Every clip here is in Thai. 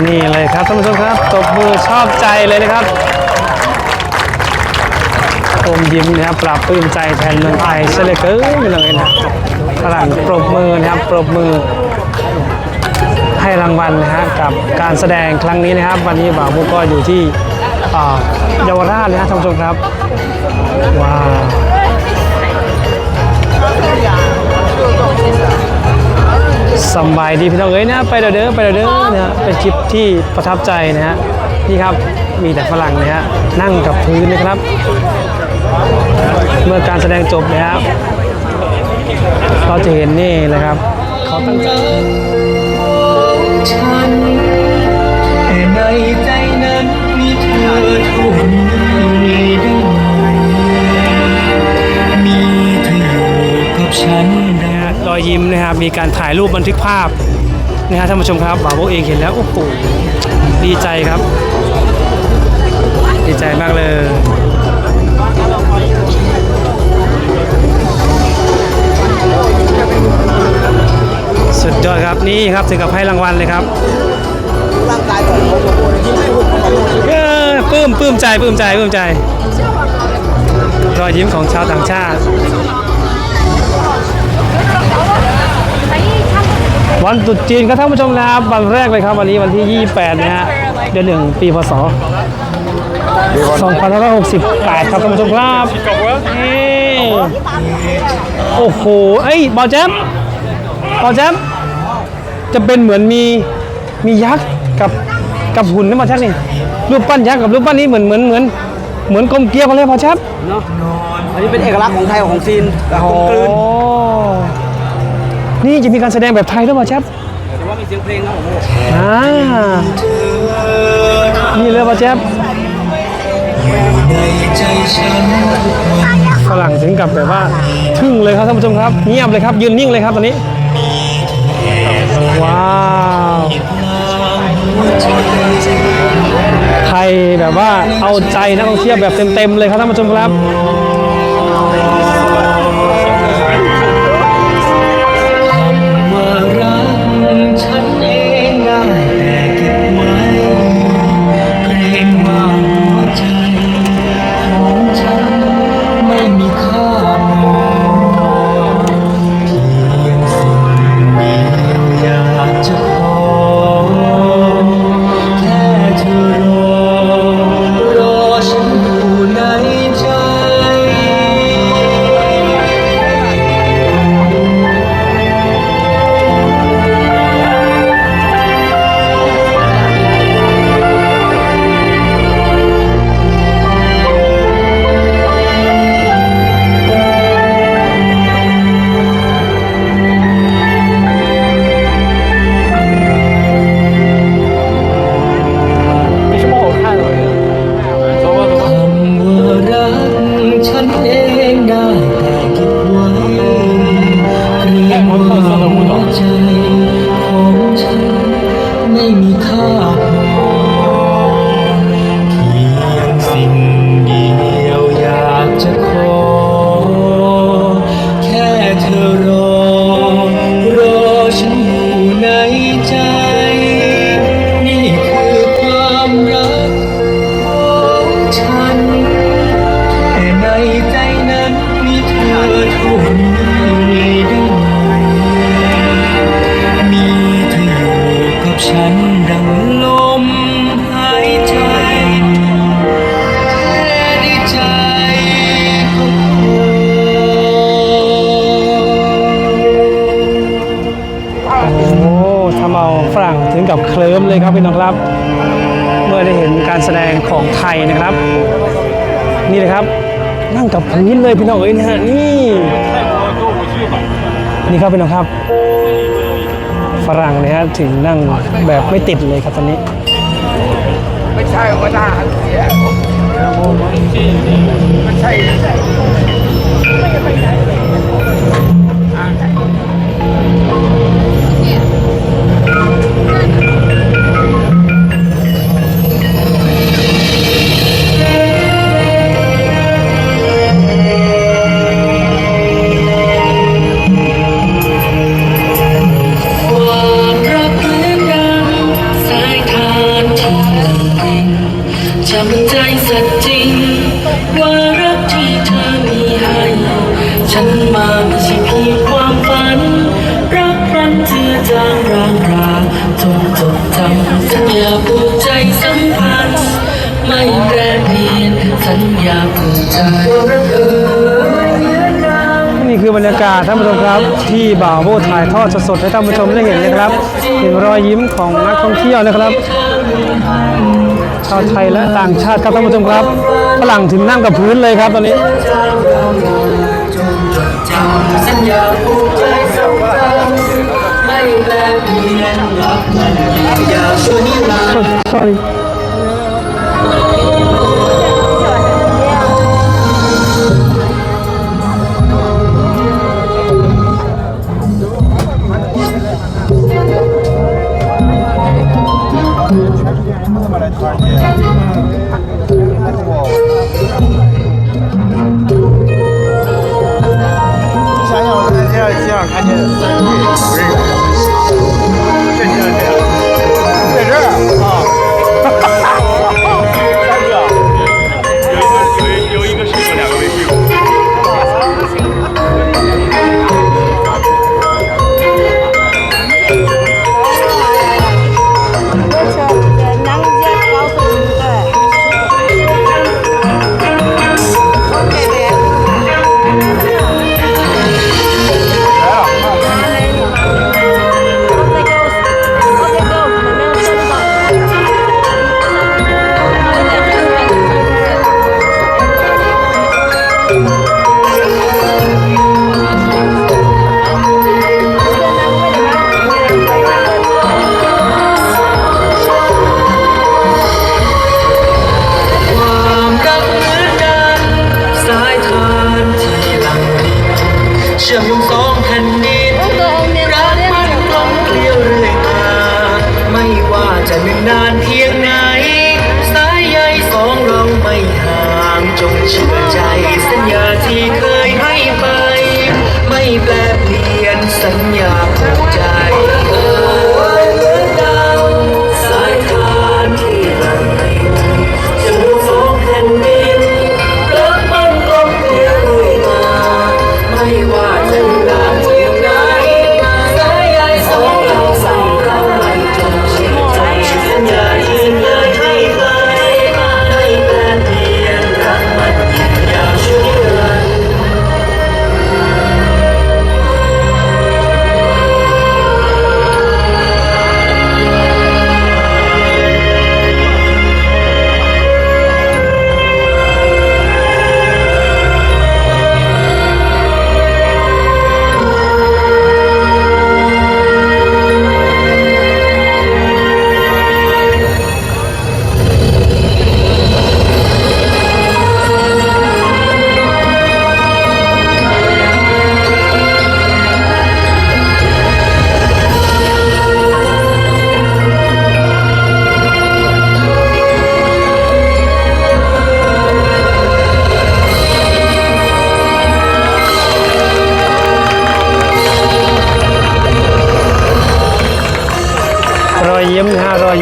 นี่เลยครับท่านผู้ชมครับตบมือชอบใจเลยนะครับอมยิ้มนะครับปรับปลื้มใจแทนเมืองไทยเสียเหลือเกินเลยนะฝรั่งปรบมือนะครับปรบมือ ให้รางวัลนะฮะกับการแสดงครั้งนี้นะครับ วันนี้บ่าวบุกก็อยู่ที่เยาวราชเลยนะท่านผู้ชมครับว้าว สบายดีพี่น้องเอ้ยนะไปเด้อเด้อไปเด้อเด้อนะฮะเป็นคลิปที่ประทับใจนะฮะนี่ครับมีแต่ฝรั่งนะฮะนั่งกับพื้นนะครับ เมื่อการแสดงจบนะครับเราจะเห็นนี่เลยครับเขาตั้งใจฉันแต่ในใจนั้นมีเธอท่านี้ได้มีเธออยู่กับฉัน อยยิ้มนะครับมีการถ่ายรูปบันทึกภาพนะฮะท่านผู้ชมครับบ่าวโบเองเห็นแล้วโอ้โหดีใจครับ ดีใจมากเลยสุดยอดครับนี่ครับถึงกับให้รางวัลเลยครับร่างกายของบาโบยิ้มให้หุ่นของผมเออปลื้มปลื้มใจปลื้มใจปลื้มใจ รอยยิ้มของชาวต่างชาติ วันตรุษจีนครับท่านผู้ชมนะครับวันแรกเลยครับวันนี้วันที่ 28 นะฮะเดือนหนึ่งปีพศ2568 ครับท่านผู้ชมครับนี่โอ้โหเอ้ยบอลแจ๊บบอลแจ๊บจะเป็นเหมือนมีมียักษ์กับกับหุ่นนี่บอลแจ๊บนี่รูปปั้นยักษ์กับรูปปั้นนี้เหมือนเหมือนเหมือนเหมือนกลมเกลียวกันเลยบอลแจ๊บเนาะอันนี้เป็นเอกลักษณ์ของไทยของซีนแบบกลมกลืนโอ้ นี่จะมีการแสดงแบบไทยด้วยบอลแจ๊บแต่ว่ามีเสียงเพลงครับผมอ่านี่เลยป่ะแจ๊บฝรั่งถึงกับแบบว่าทึ่งเลยครับท่านผู้ชมครับ เงียบเลยครับยืนนิ่งเลยครับตอนนี้ ว้าวไทยแบบว่าเอาใจนักท่องเที่ยวแบบเต็มๆเลยครับท่านผู้ชมครับ ฉันดังลมหายใจแค่ได้ใจก็พอโอ้ทำเอาฝรั่งถึงกับเคลิ้มเลยครับพี่น้องครับ เมื่อได้เห็นการแสดงของไทยนะครับ นี่เลยครับ นั่งกับพื้นเลยพี่น้องเอ้ยนะฮะนี่นี่ครับพี่น้องครับ ฝรั่งเนี่ยฮะถึงนั่งแบบไม่ติดเลยครับตอนนี้ ไม่ใช่ว่าหน้าเสียไม่ใช่ ไม่แปรเปลี่ยนสัญญาผูกใจรักเอ่ยเหมือนดังนี่คือบรรยากาศท่านผู้ชมครับ ที่บ่าวโบถ่ายทอดสดๆให้ท่านผู้ชมได้เห็นนะครับเห็นรอยยิ้มของนักท่องเที่ยวนะครับชาวไทยและต่างชาติครับท่านผู้ชมครับฝรั่งถึงนั่งกับพื้นเลยครับตอนนี้จำสัญญาผูกใจสัมพันธ์ไม่แปรเปลี่ยนรักมันยืนยาวชั่วนิรันดร์ 你想想，我在街上街上看见三个不认识。 จงเชื่อใจสัญญาที่เคยให้ไป ไม่แปรเปลี่ยนสัญญาผูกใจ ยยิ้มนะฮะรอย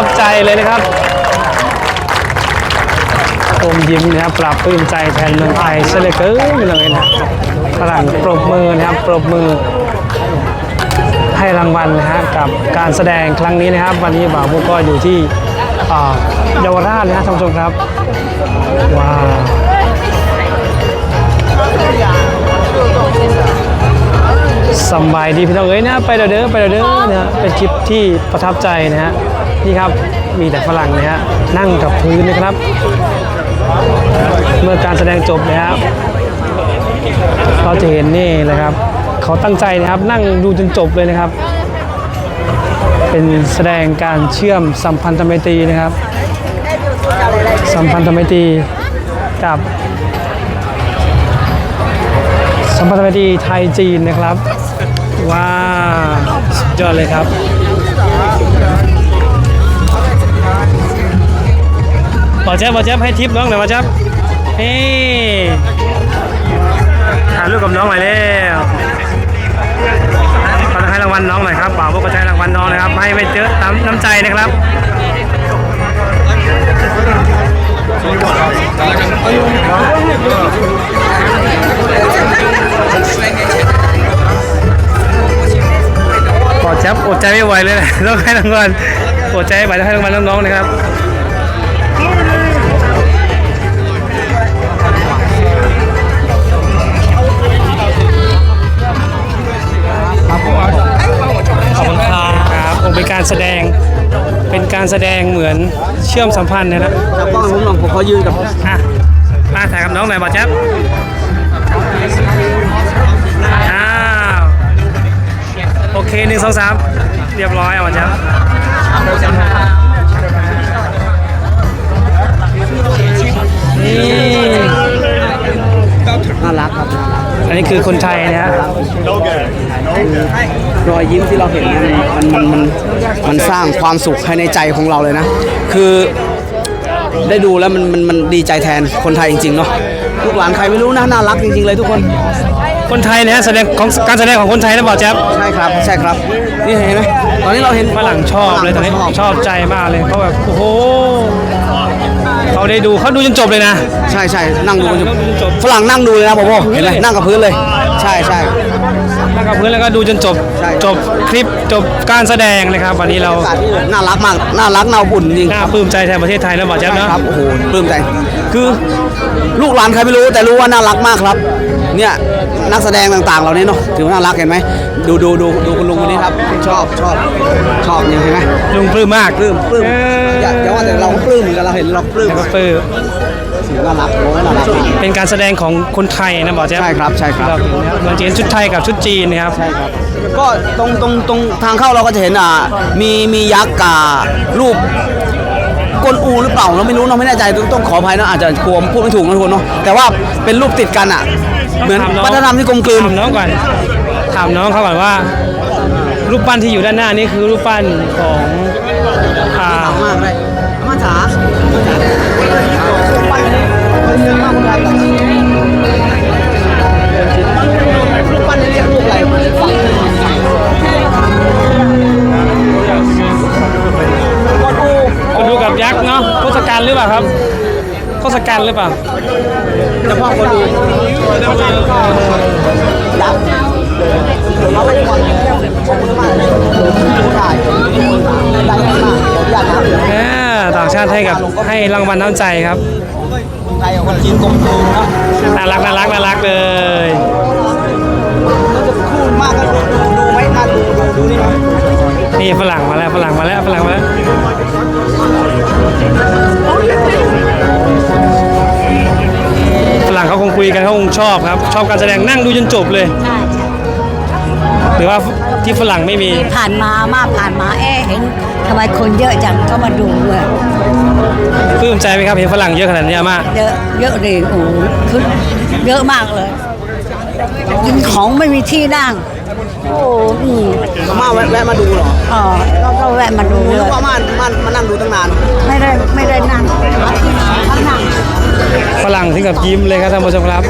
อบใจเลยนะครับอมยิ้มนะครับปรับปลื้มใจแทนเมืองไทยเสยเลยเกินเลยนะฝรั่งปรบมือนะครับปรบมือ ให้รางวัลนะฮะกับการแสดงครั้งนี้นะครับ วันนี้บ่าวพวกก็อยู่ที่เยาวราชนะฮะท่านผู้ชมครับว้าวสบายดีพี่น้องเอ้ยนะไปเด้อเด้อไปเด้อเด้อนะฮะเป็นคลิปที่ประทับใจนะฮะ นี่ครับมีแต่ฝรั่งนะฮะนั่งกับพื้นนะครับ เมื่อการแสดงจบนะครับเราจะเห็นนี่เลยครับ เขาตั้งใจนะครับนั่งดูจนจบเลยนะครับ เป็นแสดงการเชื่อมสัมพันธไมตรีนะครับ สัมพันธไมตรีกับ สัมพันธไมตรีไทยจีนนะครับว้าวสุดยอดเลยครับ บอเจ๊บอเจ๊บให้ทิปน้องหน่อยบอเจ๊บนี่ถ่ายรูปกับน้องหน่อยเร็วก็จะให้รางวัลน้องหน่อยครับบ่าวพวกก็จะให้รางวัลน้องนะครับ ให้ไม่เจอน้ำน้ำใจนะครับบอเจ๊บอดใจไม่ไหวเลยนะต้องให้รางวัลอดใจไม่ไหวต้องให้รางวัลน้องๆนะครับ ครับผมเป็นการแสดง เป็นการแสดงเหมือนเชื่อมสัมพันธ์นะครับจับกล้องให้ผมหน่อยผมขอยืนกับอะมาถ่ายกับน้องหน่อยบอแจ๊บอ้าวโอเคหนึ่งสองสามเรียบร้อยอะบอแจ๊บนี่น่ารักครับน่ารักอันนี้คือคนไทยนะฮะ รอยยิ้มที่เราเห็นเนี่ยมันมันมันมันสร้างความสุขภายในใจของเราเลยนะ คือได้ดูแล้วมันมันมันดีใจแทนคนไทยจริงๆเนาะลูกหลานใครไม่รู้นะน่ารักจริงๆเลยทุกคน คนไทยนะฮะแสดงของการแสดงของคนไทยนะบอแจ๊บใช่ครับใช่ครับ นี่เห็นไหมตอนนี้เราเห็นฝรั่งชอบเลยตอนนี้ฝรั่งชอบใจมากเลยเขาแบบโอ้โหเขาได้ดูเขาดูจนจบเลยนะ ใช่ใช่นั่งดูฝรั่งนั่งดูจนจบฝรั่งนั่งดูเลยนะผมเห็นไหมนั่งกับพื้นเลย ใช่ใช่ นั่งกับพื้นแล้วก็ดูจนจบใช่ จบคลิปจบการแสดงเลยครับ วันนี้เราบรรยากาศที่น่ารักมาก น่ารักน่าอบอุ่นจริงน่าปลื้มใจแทนประเทศไทยนะบอแจ๊บใช่เนาะครับ โอ้โหปลื้มใจ คือลูกหลานใครไม่รู้แต่รู้ว่าน่ารักมากครับ เนี่ยนักแสดงต่างๆเราเนี่ยเนาะถือว่าน่ารักเห็นไหม ดูดูดูดูคุณลุงคนนี้ครับ ชอบชอบชอบเนี่ยเห็นไหมลุงปลื้มมากปลื้มปลื้มเอออย่าอย่าว่าแต่เราก็ปลื้มเหมือนกันเราเห็นเราปลื้มแล้วก็ปลื้ม ถือว่าน่ารักโอ้ยน่ารักมากเป็นการแสดงของคนไทยนะบอแจ๊บใช่ครับใช่ครับเราเห็นนะครับเราจะเห็นชุดไทยกับชุดจีนนะครับ ใช่ครับ ก็ตรงตรงตรงทางเข้าเราก็จะเห็นอ่ามีมียักษ์กับรูปกวนอูหรือเปล่าเราไม่รู้เราไม่แน่ใจต้องต้องขออภัยนะอาจจะกลัวพูดไม่ถูกนะทุกคนเนาะแต่ว่าเป็นรูปติดกันอะ เหมือนถามน้องวัฒนธรรมที่กลมกลืน ถามน้องก่อน ถามน้องเขาก่อนว่า รูปปั้นที่อยู่ด้านหน้านี่คือรูปปั้นของ จ๋ารูปปั้นนี้มากคนไทยรูปปั้นนี้เรียกรูปอะไรฟังกวนอูคนดูกับยักษ์เนาะทศกัณฐ์หรือเปล่าครับทศกัณฐ์หรือเปล่าเฉพาะคนดูยักษ์เอาไปก่อนชมมากผู้ชายได้มากอยากนะ แหม่ต่างชาติให้กับให้รางวัลน้ำใจครับคนไทยกับคนจีนกลมกลืนนะน่ารักน่ารักน่ารักเลยมันจะคูลมากก็ดูดูดูไว้มาดูดูดูนี่นี่ฝรั่งมาแล้วฝรั่งมาแล้วฝรั่งมาแล้วฝรั่งเขาคงคุยกันเขาคงชอบครับ ชอบการแสดงนั่งดูจนจบเลยห รือว่าที่ฝรั่งไม่มี ผ่านมามาผ่านมาเอ๊ะเห็นทำไมคนเยอะจังก็มาดูเลยปลื้มใจไหมครับเห็นฝรั่งเยอะขนาดนี้อามาเยอะเยอะเลยโอ้โหคือเยอะมากเลยกินของไม่มีที่นั่งโอ้อืมมาแวะแวะมาดูเหรออ๋อแล้วก็แวะมาดูผมเลนึกยว่ามามามานั่งดูตั้งนาน ไม่ได้ไม่ได้นั่งหาที่เขานั่ง ฝรั่งถึงกับยิ้มเลยครับท่านผู้ชมครับ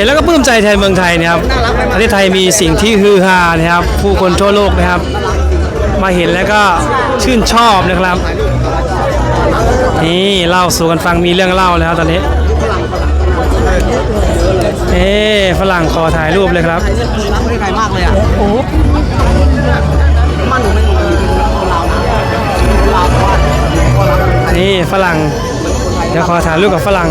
ห็นแล้วก็ปลื้มใจแทนเมืองไทยนะครับประเทศไทยมีสิ่งที่ฮือฮานะครับ ผู้คนทั่วโลกนะครับ มาเห็นแล้วก็ชื่นชอบนะครับ นี่เล่าสู่กันฟังมีเรื่องเล่าแล้วตอนนี้เอ๊ะฝรั่งขอถ่ายรูปเลยครับรักประเทศไทยมากเลยอะโอ้มันหนูไม่หนูคนลาวนะคนลาวเพราะว่าคนลาวเป็นไทยนี่ฝรั่งเดี๋ยวขอถ่ายรูปกับฝรั่ง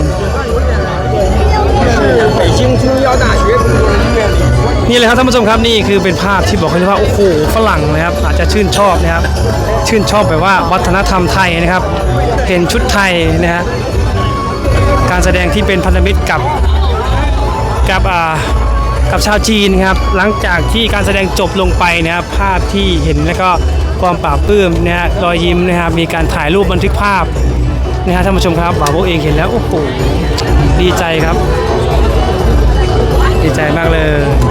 นี่เลยครับท่านผู้ชมครับนี่คือเป็นภาพที่บอกให้ว่าโอ้โหฝรั่งนะครับอาจจะชื่นชอบนะครับ ชื่นชอบแบบว่าวัฒนธรรมไทยนะครับ เห็นชุดไทยนะฮะการแสดงที่เป็นพันธมิตรกับกับอ่ากับชาวจีนครับหลังจากที่การแสดงจบลงไปนะครับภาพที่เห็นแล้วก็ความปราบปลื้มนะฮะรอยยิ้มนะครับมีการถ่ายรูปบันทึกภาพนะฮะท่านผู้ชมครับบ่าวโบเองเห็นแล้วโอ้โหดีใจครับ ดีใจมากเลย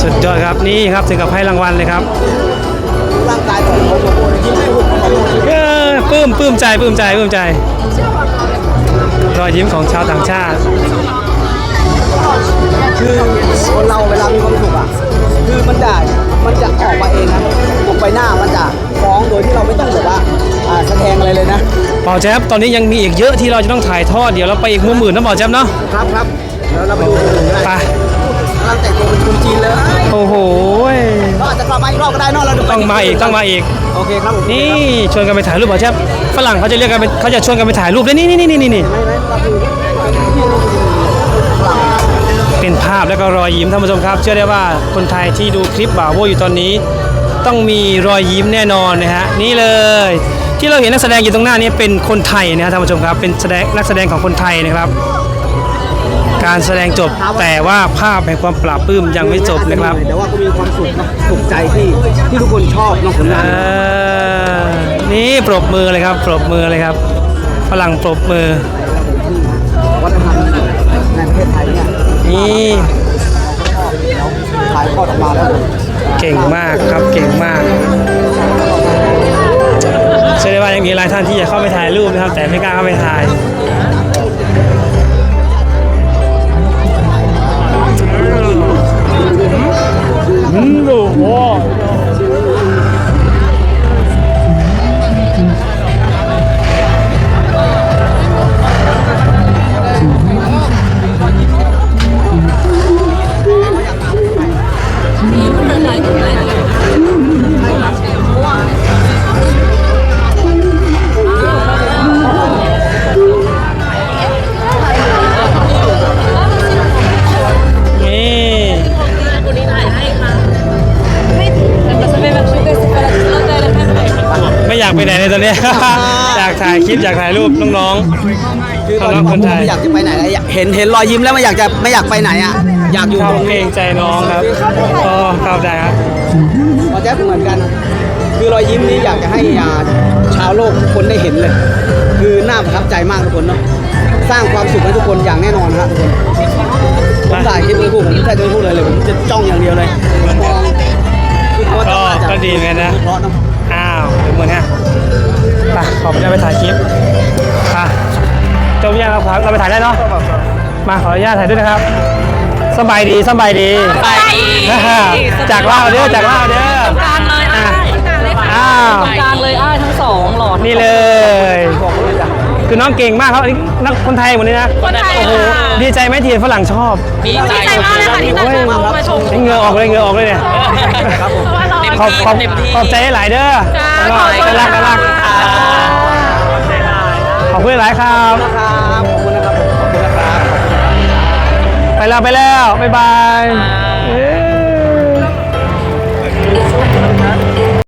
สุดยอดครับนี่ครับถึงกับให้รางวัลเลยครับร่างกายของเขาโอ้โหยิ้มไม่หุบเขาบอกเออปลื้มปลื้มใจปลื้มใจปลื้มใจ รอยยิ้มของชาวต่างชาติ คือคนเราเวลามีความสุขอะคือมันจะมันจะออกมาเองนะออกไปหน้ามันจะฟ้องโดยที่เราไม่ต้องแบบว่าอ่าแสดงอะไรเลยนะเป่าแจ๊บตอนนี้ยังมีอีกเยอะที่เราจะต้องถ่ายทอดเดี๋ยวเราไปอีกมุมอื่นนะเป่าแจ๊บเนาะครับครับแล้วเราไปดูคนอื่นก็ไปได้ กำลังแต่งตัวเป็นคนจีนเลยโอ้โหเราอาจจะกลับมาอีกรอบก็ได้เนอะเราดูไปต้องมาอีกต้องมาอีก โอเคครับผมนี่ชวนกันไปถ่ายรูปเป่าแจ๊บฝรั่งเขาจะเรียกกันไปเขาจะชวนกันไปถ่ายรูปด้วยนี่นี่นี่นี่นี่เป็นภาพแล้วก็รอยยิ้มท่านผู้ชมครับ เชื่อได้ว่าคนไทยที่ดูคลิปบ่าวโบอยู่ตอนนี้ ต้องมีรอยยิ้มแน่นอนนะฮะนี่เลย ที่เราเห็นนักแสดงอยู่ตรงหน้านี้เป็นคนไทยนะฮะท่านผู้ชมครับเป็นแสดงนักแสดงของคนไทยนะครับ การแสดงจบแต่ว่าภาพแห่งความปราบปลื้มยังไม่จบนะครับแต่ว่าก็มีความสุขนะสุขใจที่ที่ทุกคนชอบเนอกผลงานเออนี่ปรบมือเลยครับ ปรบมือเลยครับฝรั่งปรบมือวัฒนธรรมในประเทศไทยเนี่ยนี่ถ่ายทอดออกมาแล้วเก่งมากครับเก่งมากเชื่อได้ว่ายังมีหลายท่านที่อยากเข้าไปถ่ายรูปนะครับ แต่ไม่กล้าเข้าไปถ่าย อนเนี้ยอยากถ่ายคลิปอยากถ่ายรูปน้องคือตอนน้องๆคนไทยไม่อยากจะไปไหนเลยอยากเห็นเห็นรอยยิ้มแล้วไม่อยากจะไม่อยากไปไหนอะอยากอยู่ๆชอตบรงเกรนี้งใจน้องครับอ๋อเข้าใจครับพอแจ๊บเหมือนกัน คือรอยยิ้มนี้อยากจะให้อ่าชาวโลกทุกคนได้เห็นเลย คือน่าประทับใจมากทุกคนเนาะสร้างความสุขให้ทุกคนอย่างแน่นอนครับทุกคนผมถ่ายคลิปนี้พูดผมไม่ใช่จะพูดเลยเลยผมจะจ้องอย่างเดียวเลยมองคือคำว่าจ้องอาจจะก็ดีเหมือนกันนะ เพราะเนาะอ้าวถึงเหมือนเนี่ยไปขอไปได้ไปถ่ายคลิปไปจบยังครับเราไปถ่ายได้เนาะมาขออนุญาตถ่ายด้วยนะครับสบายดีสบายดีสบายดีจากลาวเด้อจากลาวเด้อ กลางเลยอะอ้ายอ้าว กลางเลยอ้ายทั้งสองหลอดนี่เลย คือน้องเก่งมากครับอันนี้นักคนไทยหมดเลยนะคนไทยโอ้โหค่ะดีใจไหมที่เห็นฝรั่งชอบดีใจมากเลยค่ะที่ตั้งใจมามาชม เหงื่อออกเลยเหงื่อออกเลยเนี่ย ขอบขอบขอบใจหลายเด้อจ้าขอบใจรักรักขอบคุณหลายครับครับขอบคุณนะครับผมขอบคุณนะครับไปแล้วไปแล้วบ๊ายบายเอ้ย